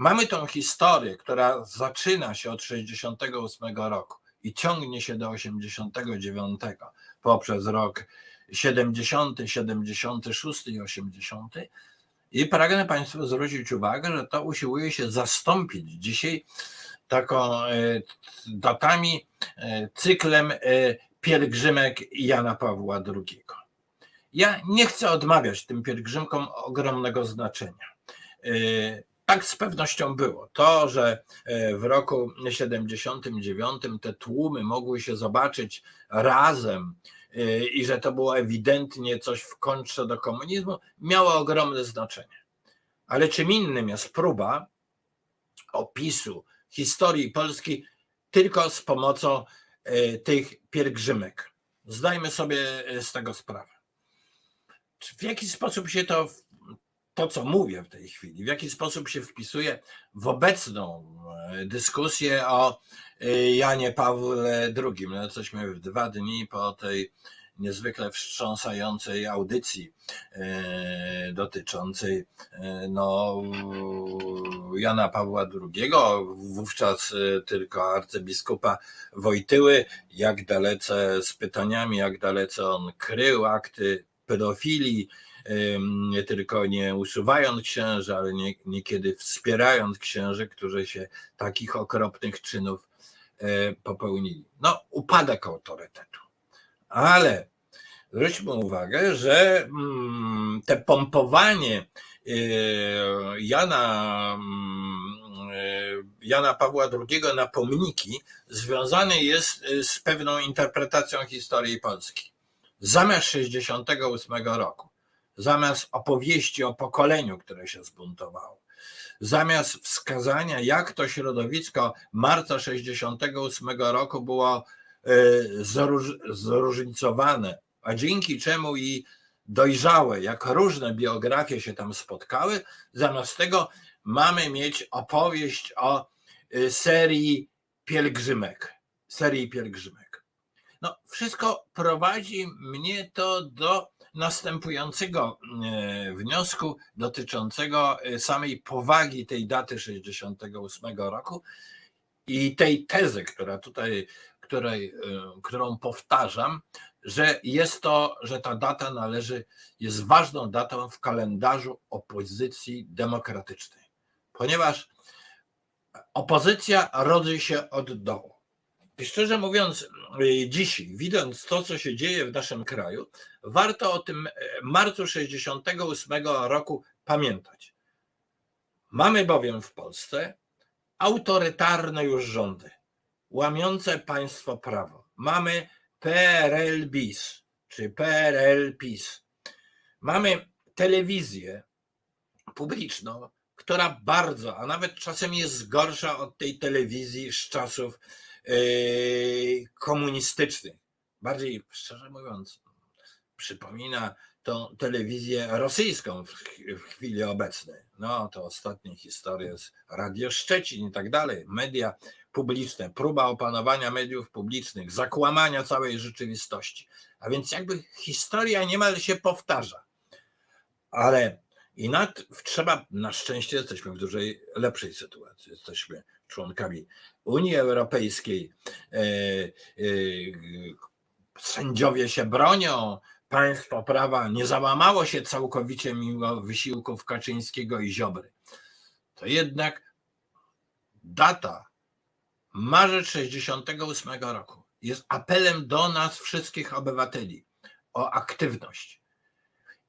mamy tą historię, która zaczyna się od 68 roku i ciągnie się do 89 poprzez rok 70, 76 i 80. I pragnę Państwu zwrócić uwagę, że to usiłuje się zastąpić dzisiaj taką e, datami, e, cyklem e, pielgrzymek Jana Pawła II. Ja nie chcę odmawiać tym pielgrzymkom ogromnego znaczenia. Tak z pewnością było. To, że e, w roku 79 te tłumy mogły się zobaczyć razem e, i że to było ewidentnie coś w kontrze do komunizmu, miało ogromne znaczenie. Ale czym innym jest próba opisu historii Polski tylko z pomocą e, tych pielgrzymek. Zdajmy sobie z tego sprawę. W jaki sposób się to, to co mówię w tej chwili, w jaki sposób się wpisuje w obecną e, dyskusję o e, Janie Pawle II? No, jesteśmy w dwa dni po tej niezwykle wstrząsającej audycji e, dotyczącej no, Jana Pawła II, wówczas tylko arcybiskupa Wojtyły, jak dalece z pytaniami, jak dalece on krył akty pedofilii, tylko nie usuwając księży, ale nie, niekiedy wspierając księży, którzy się takich okropnych czynów e, popełnili. No, upadek autorytetu. Ale zwróćmy uwagę, że mm, te pompowanie e, Jana, mm, e, Jana Pawła II na pomniki związane jest z pewną interpretacją historii Polski. Zamiast 68 roku, zamiast opowieści o pokoleniu, które się zbuntowało, zamiast wskazania, jak to środowisko marca 68 roku było zróż- zróżnicowane, a dzięki czemu i dojrzałe, jak różne biografie się tam spotkały, zamiast tego mamy mieć opowieść o e, serii pielgrzymek. Serii pielgrzymek. No, wszystko prowadzi mnie to do następującego e, wniosku dotyczącego e, samej powagi tej daty 68 roku i tej tezy, która tutaj, której, e, którą powtarzam, że jest to, że ta data należy, jest ważną datą w kalendarzu opozycji demokratycznej, ponieważ opozycja rodzi się od dołu. I szczerze mówiąc, y, dzisiaj, widząc to, co się dzieje w naszym kraju, warto o tym e, marcu 68 roku pamiętać. Mamy bowiem w Polsce autorytarne już rządy, łamiące państwo prawo. Mamy PRL bis, czy PRL PiS. Mamy telewizję publiczną, która bardzo, a nawet czasem jest gorsza od tej telewizji z czasów yy, komunistycznych. Bardziej, szczerze mówiąc, przypomina tą telewizję rosyjską w, w chwili obecnej. No to ostatnie historie z Radio Szczecin i tak dalej, media publiczne, próba opanowania mediów publicznych, zakłamania całej rzeczywistości. A więc jakby historia niemal się powtarza. Ale i nad, trzeba, na szczęście jesteśmy w dużej lepszej sytuacji. Jesteśmy członkami Unii Europejskiej. E, e, Sędziowie się bronią, państwo prawa nie załamało się całkowicie mimo wysiłków Kaczyńskiego i Ziobry. To jednak data marzec 68 roku jest apelem do nas wszystkich obywateli o aktywność.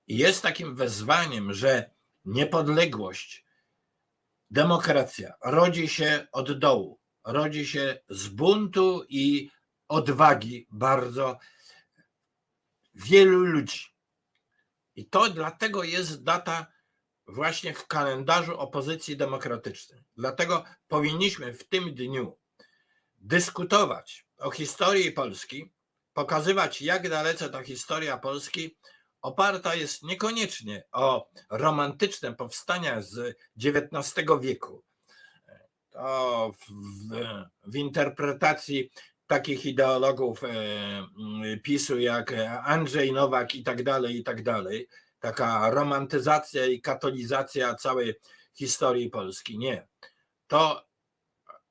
Jest takim wezwaniem, że niepodległość, demokracja rodzi się od dołu, rodzi się z buntu i odwagi bardzo wielu ludzi. I to dlatego jest data właśnie w kalendarzu opozycji demokratycznej. Dlatego powinniśmy w tym dniu dyskutować o historii Polski, pokazywać, jak dalece ta historia Polski oparta jest niekoniecznie o romantyczne powstania z XIX wieku. To w, w, w interpretacji takich ideologów e, mm, PiSu jak Andrzej Nowak i tak dalej, i tak dalej. Taka romantyzacja i katolizacja całej historii Polski. Nie. To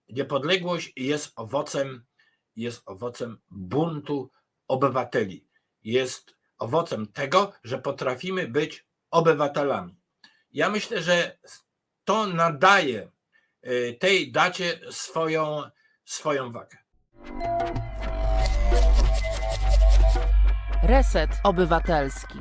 niepodległość jest owocem, jest owocem buntu obywateli. Jest owocem tego, że potrafimy być obywatelami. Ja myślę, że to nadaje y, tej dacie swoją, swoją wagę. Reset Obywatelski.